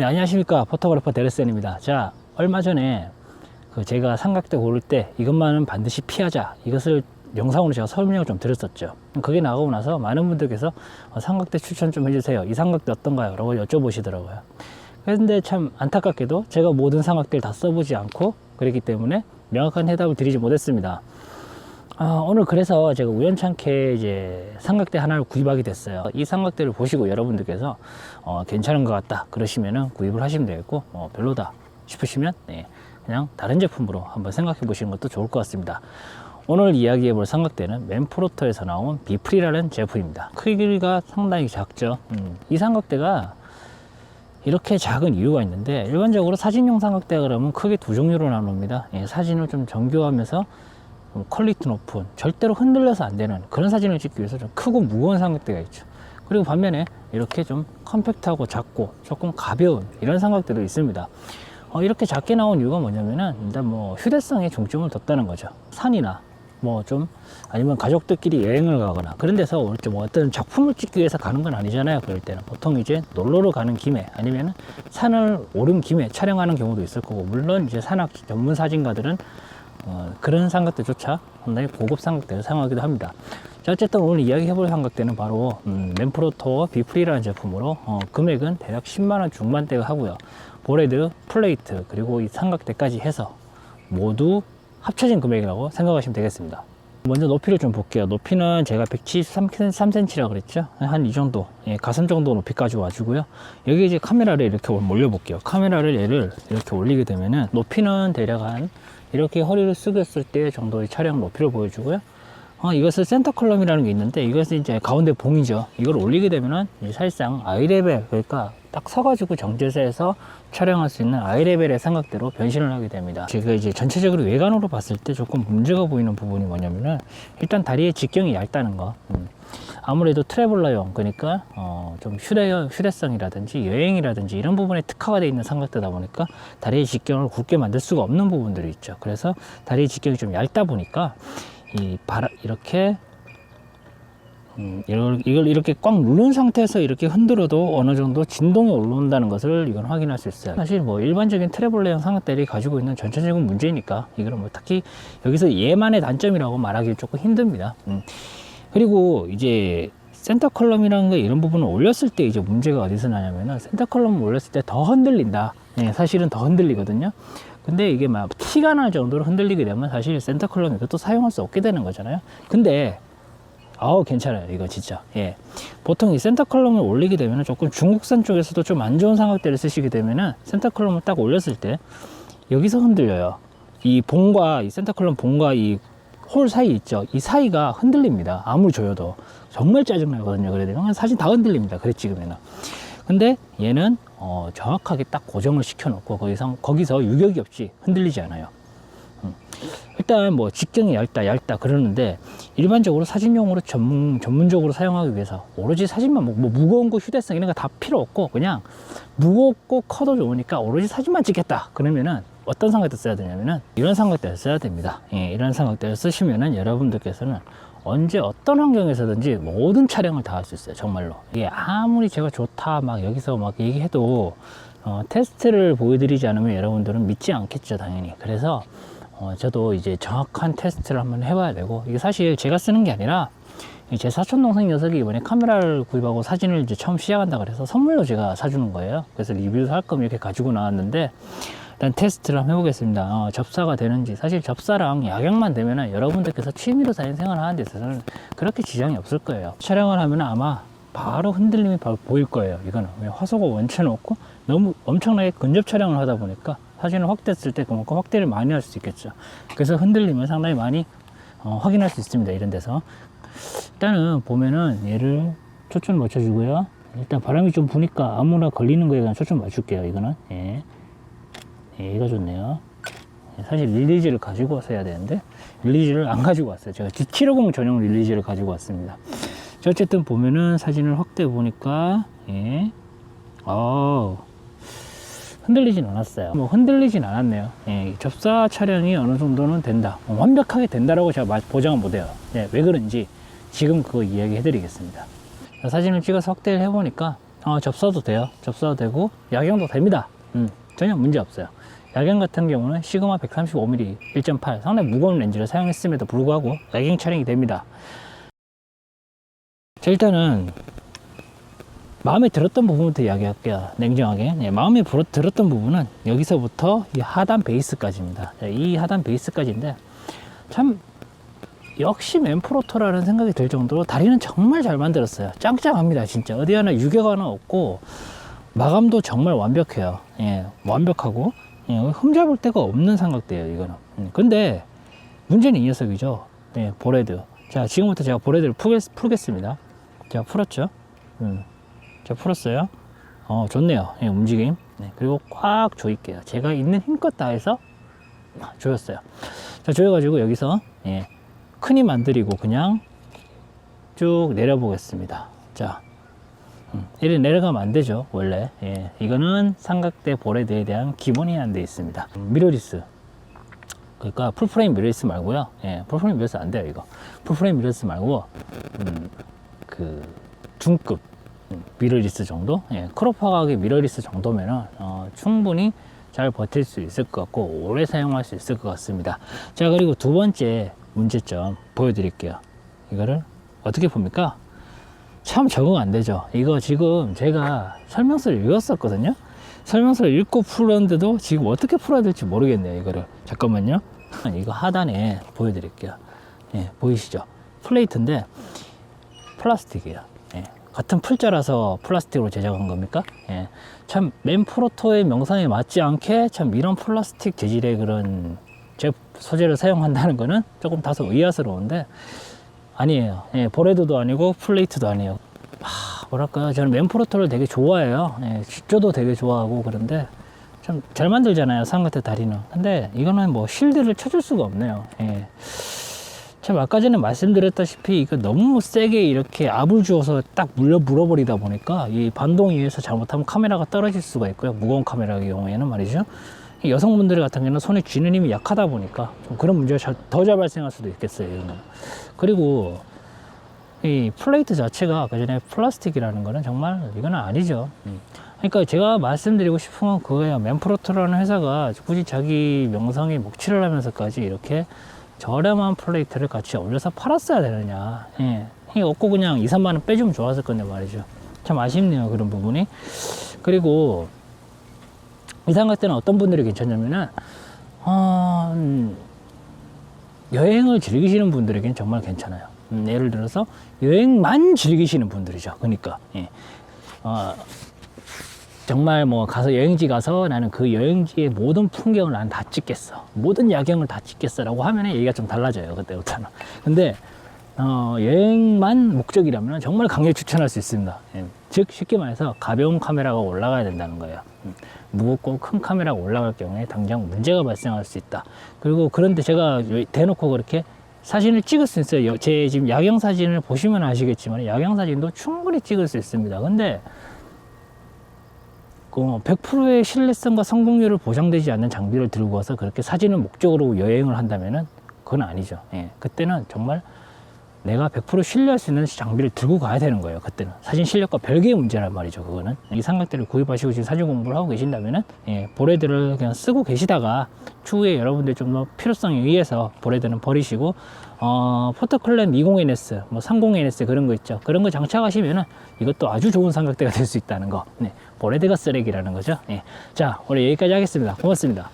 네, 안녕하십니까. 포토그래퍼 데레센입니다. 자, 얼마 전에 그 제가 삼각대 고를 때 이것만은 반드시 피하자. 이것을 영상으로 제가 설명을 좀 드렸었죠. 그게 나가고 나서 많은 분들께서 어, 삼각대 추천 좀 해주세요. 이 삼각대 어떤가요? 라고 여쭤보시더라고요. 그런데 참 안타깝게도 제가 모든 삼각대를 다 써보지 않고 그랬기 때문에 명확한 해답을 드리지 못했습니다. 아, 오늘 그래서 제가 우연찮게 이제 삼각대 하나를 구입하게 됐어요. 이 삼각대를 보시고 여러분들께서 어, 괜찮은 것 같다 그러시면은 구입을 하시면 되겠고 어, 별로다 싶으시면 네, 그냥 다른 제품으로 한번 생각해 보시는 것도 좋을 것 같습니다. 오늘 이야기해 볼 삼각대는 맨프로터에서 나온 비프리라는 제품입니다. 크기가 상당히 작죠. 음, 이 삼각대가 이렇게 작은 이유가 있는데 일반적으로 사진용 삼각대 그러면 크게 두 종류로 나눕니다. 예, 사진을 좀 정교하면서 좀 퀄리티 높은 절대로 흔들려서 안 되는 그런 사진을 찍기 위해서 좀 크고 무거운 삼각대가 있죠. 그리고 반면에 이렇게 좀 컴팩트하고 작고 조금 가벼운 이런 삼각대도 있습니다. 어, 이렇게 작게 나온 이유가 뭐냐면은 일단 뭐 휴대성에 중점을 뒀다는 거죠. 산이나 뭐 좀 아니면 가족들끼리 여행을 가거나 그런 데서 좀 어떤 작품을 찍기 위해서 가는 건 아니잖아요. 그럴 때는 보통 이제 놀러를 가는 김에 아니면은 산을 오른 김에 촬영하는 경우도 있을 거고 물론 이제 산악 전문 사진가들은 어, 그런 삼각대조차 상당히 고급 삼각대를 사용하기도 합니다. 자, 어쨌든 오늘 이야기해볼 삼각대는 바로 음, 맨프로토어 비프리라는 제품으로 어, 금액은 대략 10만원 중반대가 하고요. 보레드, 플레이트 그리고 이 삼각대까지 해서 모두 합쳐진 금액이라고 생각하시면 되겠습니다. 먼저 높이를 좀 볼게요. 높이는 제가 173cm라 그랬죠. 한 이 정도, 예, 가슴 정도 높이까지 와주고요. 여기 이제 카메라를 이렇게 올려 볼게요. 카메라를 얘를 이렇게 올리게 되면은 높이는 대략 한 이렇게 허리를 숙였을 때 정도의 촬영 높이를 보여주고요. 어, 이것을 센터 컬럼이라는 게 있는데 이것은 이제 가운데 봉이죠. 이걸 올리게 되면은 사실상 아이레벨 그러니까 딱 서가지고 정제세에서 촬영할 수 있는 아이레벨의 삼각대로 변신을 하게 됩니다. 제가 이제 전체적으로 외관으로 봤을 때 조금 문제가 보이는 부분이 뭐냐면은 일단 다리의 직경이 얇다는 거. 음. 아무래도 트래블러용 그러니까 어, 좀 휴대 휴대성이라든지 여행이라든지 이런 부분에 특화가 되어 있는 삼각대다 보니까 다리의 직경을 굵게 만들 수가 없는 부분들이 있죠. 그래서 다리의 직경이 좀 얇다 보니까 이 바라 이렇게 음, 이걸, 이렇게 꽉 누른 상태에서 이렇게 흔들어도 어느 정도 진동이 올라온다는 것을 이건 확인할 수 있어요. 사실 뭐 일반적인 트래블레형 삼각대를 가지고 있는 전체적인 문제니까 이거는 뭐 특히 여기서 얘만의 단점이라고 말하기 조금 힘듭니다. 음. 그리고 이제 센터 컬럼이라는 거 이런 부분을 올렸을 때 이제 문제가 어디서 나냐면은 센터 컬럼을 올렸을 때 더 흔들린다. 네, 사실은 더 흔들리거든요. 근데 이게 막 티가 날 정도로 흔들리게 되면 사실 센터 컬럼 이것도 사용할 수 없게 되는 거잖아요. 근데 아우 괜찮아요 이거 진짜. 예. 보통 이 센터 컬럼을 올리게 되면 조금 중국산 쪽에서도 좀 안 좋은 삼각대를 쓰시게 되면은 센터 컬럼을 딱 올렸을 때 여기서 흔들려요. 이 봉과 이 센터 컬럼 봉과 이 홀 사이 있죠? 이 사이가 흔들립니다. 아무리 조여도. 정말 짜증나거든요 그래 되면 사진 다 흔들립니다 그래 찍으면은 근데 얘는 어, 정확하게 딱 고정을 시켜 놓고 거기서 거기서 유격이 없이 흔들리지 않아요. 일단 뭐 직경이 얇다 얇다 그러는데 일반적으로 사진용으로 전문 전문적으로 사용하기 위해서 오로지 사진만 뭐, 뭐 무거운 거 휴대성 이런 거 다 필요 없고 그냥 무겁고 커도 좋으니까 오로지 사진만 찍겠다 그러면은 어떤 삼각대 써야 되냐면은 이런 삼각대를 써야 됩니다. 예, 이런 삼각대를 쓰시면은 여러분들께서는 언제 어떤 환경에서든지 모든 촬영을 다 할 수 있어요 정말로 이게 아무리 제가 좋다 막 여기서 막 얘기해도 어, 테스트를 보여드리지 않으면 여러분들은 믿지 않겠죠 당연히 그래서 어, 저도 이제 정확한 테스트를 한번 해봐야 되고 이게 사실 제가 쓰는 게 아니라 제 사촌 동생 녀석이 이번에 카메라를 구입하고 사진을 이제 처음 시작한다 그래서 선물로 제가 사주는 거예요. 그래서 리뷰를 할 거면 이렇게 가지고 나왔는데 일단 테스트를 한번 해보겠습니다. 어, 접사가 되는지 사실 접사랑 야경만 되면은 여러분들께서 취미로 사진 생활을 하는 데 있어서는 그렇게 지장이 없을 거예요. 촬영을 하면 아마 바로 흔들림이 바로 보일 거예요. 이거는 화소가 원체 높고 너무 엄청나게 근접 촬영을 하다 보니까 사진을 확대했을 때 그만큼 확대를 많이 할 수 있겠죠. 그래서 흔들림을 상당히 많이 어, 확인할 수 있습니다. 이런 데서 일단은 보면은 얘를 초점 맞춰주고요. 일단 바람이 좀 부니까 아무나 걸리는 거에 그냥 초점 맞출게요. 이거는 예, 예 얘가 좋네요. 예, 사실 릴리즈를 가지고 해야 되는데 릴리즈를 안 가지고 왔어요. 제가 G750 전용 릴리즈를 가지고 왔습니다. 자, 어쨌든 보면은 사진을 확대해 보니까 예, 어 흔들리진 않았어요. 뭐 흔들리진 않았네요. 예, 접사 촬영이 어느 정도는 된다. 뭐 완벽하게 된다라고 제가 말- 보장은 못해요. 예, 왜 그런지 지금 그거 이야기 해 드리겠습니다. 자, 사진을 찍어서 확대를 해보니까 어, 접사도 돼요. 접사도 되고 야경도 됩니다. 음, 전혀 문제 없어요. 야경 같은 경우는 시그마 135mm 1.8 상당히 무거운 렌즈를 사용했음에도 불구하고 야경 촬영이 됩니다. 자, 일단은 마음에 들었던 부분부터 이야기할게요. 냉정하게. 네, 마음에 들었던 부분은 여기서부터 이 하단 베이스까지입니다. 자, 이 하단 베이스까지인데 참 역시 맨프로토라는 생각이 들 정도로 다리는 정말 잘 만들었어요. 짱짱합니다, 진짜. 어디 하나 유격 하나 없고 마감도 정말 완벽해요. 예, 완벽하고 예, 흠잡을 데가 없는 삼각대예요, 이거는. 음, 근데 문제는 이 녀석이죠. 네, 보레드. 자, 지금부터 제가 보레드를 풀겠, 풀겠 습니다. 자, 풀었죠? 음, 자, 풀었어요. 어, 좋네요. 예, 움직임. 네, 그리고 꽉 조일게요. 제가 있는 힘껏 다해서 조였어요. 자, 조여가지고 여기서 예, 큰 힘 안 들이고 그냥 쭉 내려 보겠습니다. 자, 음, 이렇게 내려가면 안 되죠, 원래. 예, 이거는 삼각대 보레드에 대한 기본 이 안돼 있습니다. 음, 미러리스. 그러니까 풀프레임 미러리스 말고요. 예, 풀프레임 미러리스 안 돼요, 이거. 풀프레임 미러리스 말고, 음, 그, 중급 음, 미러리스 정도? 예, 크롭화각의 미러리스 정도면은, 어, 충분히 잘 버틸 수 있을 것 같고, 오래 사용할 수 있을 것 같습니다. 자, 그리고 두 번째 문제점 보여드릴게요. 이거를 어떻게 봅니까? 참 적응 안 되죠. 이거 지금 제가 설명서를 읽었었거든요. 설명서를 읽고 풀었는데도 지금 어떻게 풀어야 될지 모르겠네요. 이거를. 잠깐만요. 이거 하단에 보여드릴게요. 예, 보이시죠? 플레이트인데 플라스틱이에요. 예, 같은 풀자라서 플라스틱으로 제작한 겁니까? 예, 참 맨프로토의 명상에 맞지 않게 참 이런 플라스틱 재질의 그런 제 소재를 사용한다는 거는 조금 다소 의아스러운데 아니에요. 예, 보레드도 아니고 플레이트도 아니에요. 하, 뭐랄까 저는 맨프로토를 되게 좋아해요. 예, 기조도 되게 좋아하고 그런데 참 잘 만들잖아요. 삼각대 다리는. 근데 이거는 뭐 실드를 쳐줄 수가 없네요. 예. 참 아까 전에 말씀드렸다시피 이거 너무 세게 이렇게 압을 주어서 딱 물려 물어버리다 보니까 이 반동위에서 잘못하면 카메라가 떨어질 수가 있고요. 무거운 카메라의 경우에는 말이죠. 이 여성분들 같은 경우는 손에 쥐는 힘이 약하다 보니까 좀 그런 문제가 더 잘 발생할 수도 있겠어요. 그리고 이 플레이트 자체가 그 전에 플라스틱이라는 거는 정말 이거는 아니죠. 음. 그러니까 제가 말씀드리고 싶은 건 그거예요. 맨프로토라는 회사가 굳이 자기 명성에 목취를 하면서까지 이렇게 저렴한 플레이트를 같이 올려서 팔았어야 되느냐. 예. 이게 없고 그냥 2, 3만 원 빼주면 좋았을 건데 말이죠. 참 아쉽네요. 그런 부분이. 그리고 이상할 때는 어떤 분들이 괜찮냐면은, 어, 음, 여행을 즐기시는 분들에겐 정말 괜찮아요. 음, 예를 들어서 여행만 즐기시는 분들이죠. 그러니까 예. 어, 정말 뭐 가서 여행지 가서 나는 그 여행지의 모든 풍경을 난 다 찍겠어. 모든 야경을 다 찍겠어라고 하면 얘기가 좀 달라져요. 그때부터는. 근데 어, 여행만 목적이라면 정말 강력 추천할 수 있습니다. 예. 즉 쉽게 말해서 가벼운 카메라가 올라가야 된다는 거예요. 음, 무겁고 큰 카메라가 올라갈 경우에 당장 문제가 발생할 수 있다. 그리고 그런데 제가 대놓고 그렇게 사진을 찍을 수 있어요. 여- 제 지금 야경 사진을 보시면 아시겠지만 야경 사진도 충분히 찍을 수 있습니다. 근데 그 100%의 신뢰성과 성공률을 보장되지 않는 장비를 들고 와서 그렇게 사진을 목적으로 여행을 한다면은 그건 아니죠. 예. 그때는 정말 내가 100% 신뢰할 수 있는 장비를 들고 가야 되는 거예요. 그때는 사진 실력과 별개의 문제란 말이죠. 그거는 이 삼각대를 구입하시고 지금 사진 공부를 하고 계신다면은 예, 보레드를 그냥 쓰고 계시다가 추후에 여러분들 좀 더 필요성에 의해서 보레드는 버리시고 어, 포토클램 20NS, 뭐 30NS 그런 거 있죠. 그런 거 장착하시면은 이것도 아주 좋은 삼각대가 될 수 있다는 거. 네, 보레드가 쓰레기라는 거죠. 예. 자, 오늘 여기까지 하겠습니다. 고맙습니다.